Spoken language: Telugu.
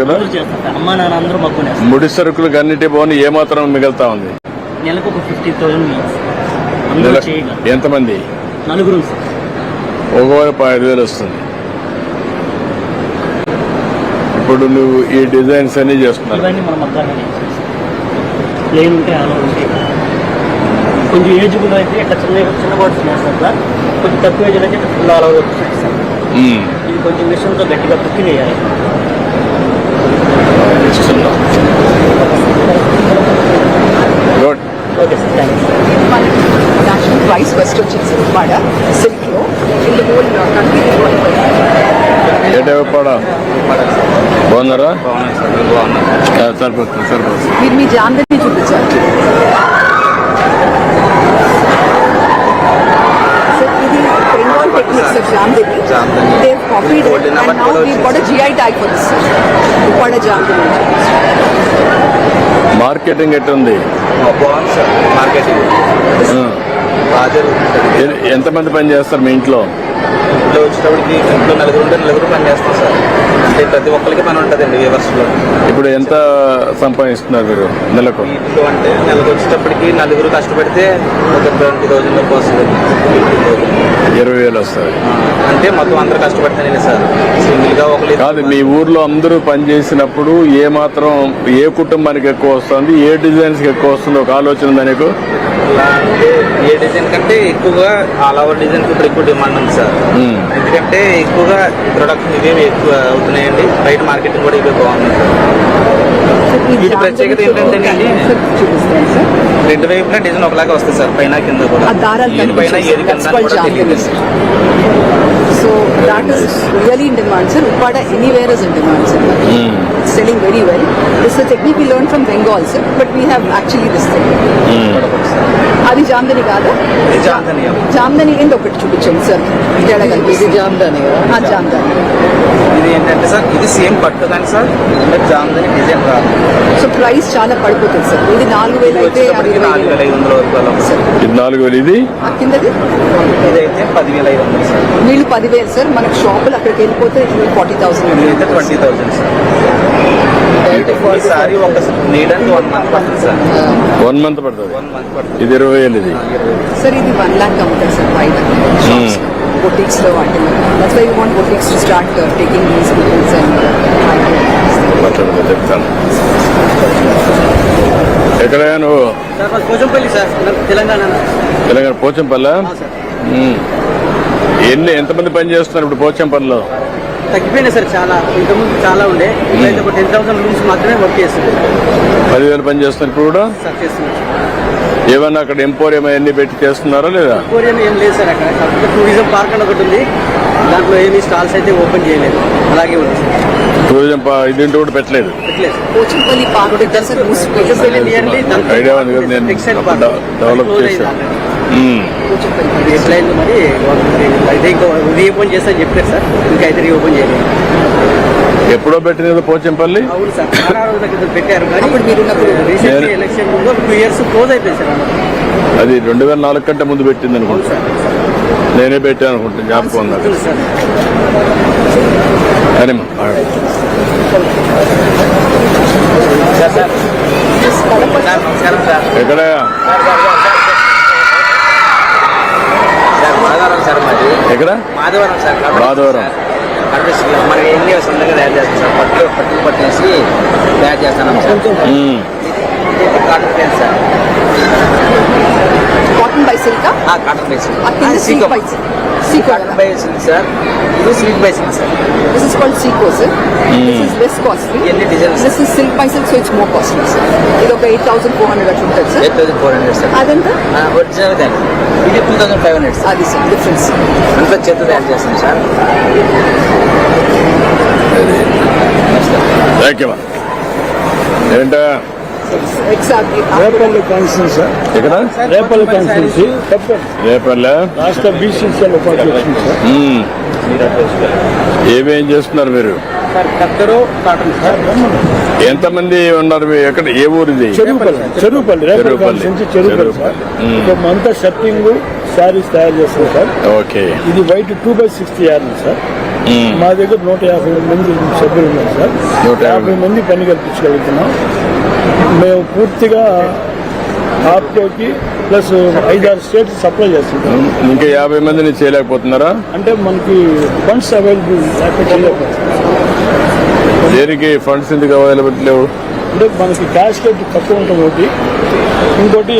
కదా? చేస్తారు. సార్ అమ్మా నాన్న అందరూ మక్కునే ముడి సరుకులకు అన్నిటి పోని ఏ మాత్రం మిగులుతా ఉంది? నెలకు ఒక ఫిఫ్టీ థౌసండ్ ఎంతమంది? నలుగురు ఒకవైపు ఐదు వేలు వస్తుంది. ఇప్పుడు నువ్వు ఈ డిజైన్స్ అన్ని ప్లేన్ ఉంటే అలా ఉంటే. కొంచెం ఏజ్ కూడా అయితే ఇట్లా చిన్న చిన్న వేస్తారు సార్ కొంచెం తక్కువ ఏజ్ అయితే ఇట్లా ఫుల్ ఆల్ ఓవర్. ఇది కొంచెం మిషన్తో గట్టిగా కుక్కి వేయాలి ఇస్తున్నాం good okay sir thank you మనకి నేషనల్ ప్రైస్ ఫస్ట్ వచ్చింది ఉప్పాడ సిల్క్లో ఇన్ ద హోల్ కంట్రీ ఏటేపాడా బాగున్నారా ఆ, సరిపోతుంది సరిపోతుంది మీరు మీ చూపించారు జాందని మార్కెటింగ్ ఎట్టుంది? Sir marketing. బాగా జరుగుతుంది ఎ- ఎంతమంది పని చేస్తారు మీ ఇంట్లో? ఇంట్లో వచ్చేటప్పటికి ఇంట్లో నలుగురు ఉంటే నలుగురు పని చేస్తాం సార్. అంటే ప్రతి ఒక్కరికి పని ఉంటుందండి వ్యూవర్స్లో ఇప్పుడు ఎంత సంపాదిస్తున్నారు మీరు నెలకు? వీటిలో అంటే నెలకు వచ్చేటప్పటికి నలుగురు కష్టపడితే ఒక ట్వంటీ థౌసండ్ వరకు వస్తుంది. ఇరవై వేలు వస్తుంది అంటే మొత్తం అందరూ కష్టపడితేనే సార్. సింగిల్గా ఒకరు కాదు మీ ఊర్లో అందరూ పని చేసినప్పుడు ఏ మాత్రం ఏ కుటుంబానికి ఎక్కువ వస్తుంది ఏ డిజైన్స్ ఎక్కువ వస్తుంది ఒక ఆలోచన ఉందా నీకు? ఇలా అంటే ఏ డిజైన్ కంటే ఎక్కువగా ఆల్ ఓవర్ డిజైన్ ఇప్పుడు ఎక్కువ డిమాండ్ ఉంది సార్. ఎందుకంటే ఎక్కువగా ప్రొడక్షన్ ఇవే ఎక్కువ అవుతున్నాయండి బయట మార్కెటింగ్ కూడా ఇవే బాగుంది వీటి ప్రత్యేకత చూపిస్తాను సార్ రెండు వైపులా డిజైన్ ఒకలాగా వస్తుంది సార్ పైన కింద కూడా పైన ఏది సార్. కింద. So that is really in demand sir Uppada anywhere is in demand sir. Selling very well. This is a technique we learned from Bengal, sir, but we have actually this thing. అది జామ్దని కాదా? జామ్దని. జామ్దని ఏంటి ఒకటి చూపించండి సార్ తేడా ఇది జామ్దని జామ్దని. ఇది ఏంటంటే సార్ ఇది సేమ్ పట్టు కానీ సార్ అంటే జామ్దని డిజైన్ రాదు. సో ప్రైస్ చాలా పడిపోతుంది సార్ ఇది నాలుగు వేలు అయితే నాలుగు వేల ఐదు వందల వరకు సార్ ఇది నాలుగు వేలు ఇది? కిందది? ఇదైతే పదివేల ఐదు వందలు సార్ వీళ్ళు పదివేలు సార్ మనకు షాపులు అక్కడికి వెళ్ళిపోతే ఫార్టీ థౌసండ్ ఇదైతే ట్వంటీ థౌసండ్ సార్ ఒక వన్ మంత్ పడుతుంది సార్ వన్ మంత్ పడుతుంది. వన్ మంత్ పడుతుంది. ఇది ఇరవై వేలు ఇది. సార్ ఇది వన్ ల్యాక్ అమ్ముతారు సార్ బయట షాప్స్ బొటిక్స్లో వాటిలో that's why you want boutiques to start taking these peoples and మాట్లాడదా చెప్తాను. ఎక్కడయ్యా నువ్వు? పోచంపల్లి సార్ తెలంగాణ తెలంగాణ పోచంపల్లి? సార్ ఎన్ని ఎంతమంది పని చేస్తున్నారు ఇప్పుడు పోచంపల్లిలో? తగ్గిపోయినాయి సార్ చాలా. ఇంతకుముందు చాలా ఉండే. ఇప్పుడైతే ఒక టెన్ థౌసండ్ రూమ్స్ మాత్రమే వర్క్ చేస్తుంది. పదివేలు పని చేస్తున్నారు ఇప్పుడు కూడా? సార్ చేస్తున్నారు. ఏమన్నా అక్కడ ఎంపోరియం అవన్నీ పెట్టి చేస్తున్నారా లేదా? కోరియం ఏం లేదు సార్ అక్కడ. కాకపోతే టూరిజం పార్క్ అని ఒకటి ఉంది. దాంట్లో ఏమీ స్టాల్స్ అయితే ఓపెన్ చేయలేదు. అలాగే ఉంది టూరిజం దీంట్లో కూడా పెట్టలేదు. ఐడియా ఉంది కదా నేను డెవలప్ చేశాను. ఎట్లయిందో మరి అయితే ఇంకా రీఓపెన్ చేస్తా చెప్పారు సార్ ఇంకా అయితే రీఓపెన్ చేయలేదు ఎప్పుడో పెట్టింది కదా పోచంపల్లి అవును సార్ చాలా రోజుల క్రితం పెట్టారు కానీ మీరు నేను- ఎలక్షన్ ముందు టూ ఇయర్స్ క్లోజ్ అయిపోయింది సార్. అది రెండు వేల నాలుగు కంటే ముందు పెట్టింది అనుకుంటా సార్ నేనే పెట్టాను అనుకుంటా జ్ఞాపకం ఉంది అరే ఎక్కడ సార్ మాధవరం సార్ మాది ఎక్కడ? మాధవరం సార్ మాధవరం. తయారు చేస్తాం సార్. పట్టు పట్టు పట్టేసి తయారు చేస్తున్నాం sir. Cotton sir. Cotton by silk ఆ, cotton by silk silk by Seeko cotton by silk sir. ఇది silk by silk sir. This is called Seeko sir this is less costly ఇవన్నీ designs? This is silk by silk so it's more costly sir ఇది ఒక ఎయిట్ థౌసండ్ ఫోర్ హండ్రెడ్ అట్లా ఉంటుంది sir eight thousand four hundred sir. అదంతా? ఒరిజినల్ ఇది. Two thousand five hundred sir. అది సార్ డిఫరెన్స్ అంతా చేత తయారు చేస్తాం సార్. థ్యాంక్ యూ ఏంటా? రేపల్లి కాన్స్టిట్యూన్సీ సార్ ఎక్కడ? రేపల్లి కాన్స్టిట్యూన్సీ కప్పల్ రేపల్లె రాష్ట్ర బీసీసీఎల్ ఉపాధ్యక్షుడు సార్ మ్మ్. ఏమేం చేస్తున్నారు మీరు? సార్ కత్తరు కాటన్ సార్ ఎంతమంది ఉన్నారు? మీ- ఎక్కడ ఏ ఊరు ఇది చెరువుపల్లి చెరువుపల్లి. రేపల్లి మంత షర్టింగ్ శారీస్ తయారు చేస్తాం సార్ ఓకే. ఇది white two by sixty yard sir. మా దగ్గర నూట యాభై మంది సభ్యులు ఉన్నారు సార్ నూట యాభై. యాభై మంది పని కల్పించగలుగుతున్నాం మేము పూర్తిగా ఆప్కోకి ప్లస్ ఐదారు స్టేట్స్ సప్లై చేస్తుంటాం. ఇంకా యాభై మందిని చేయలేకపోతున్నారా? అంటే మనకి ఫండ్స్ అవైలబుల్. దేనికి ఫండ్స్ ఎందుకు అవైలబుల్ లేవు? అంటే మనకి క్యాష్ రేట్ తక్కువ ఉంటుంది ఒకటి. ఇంకోటి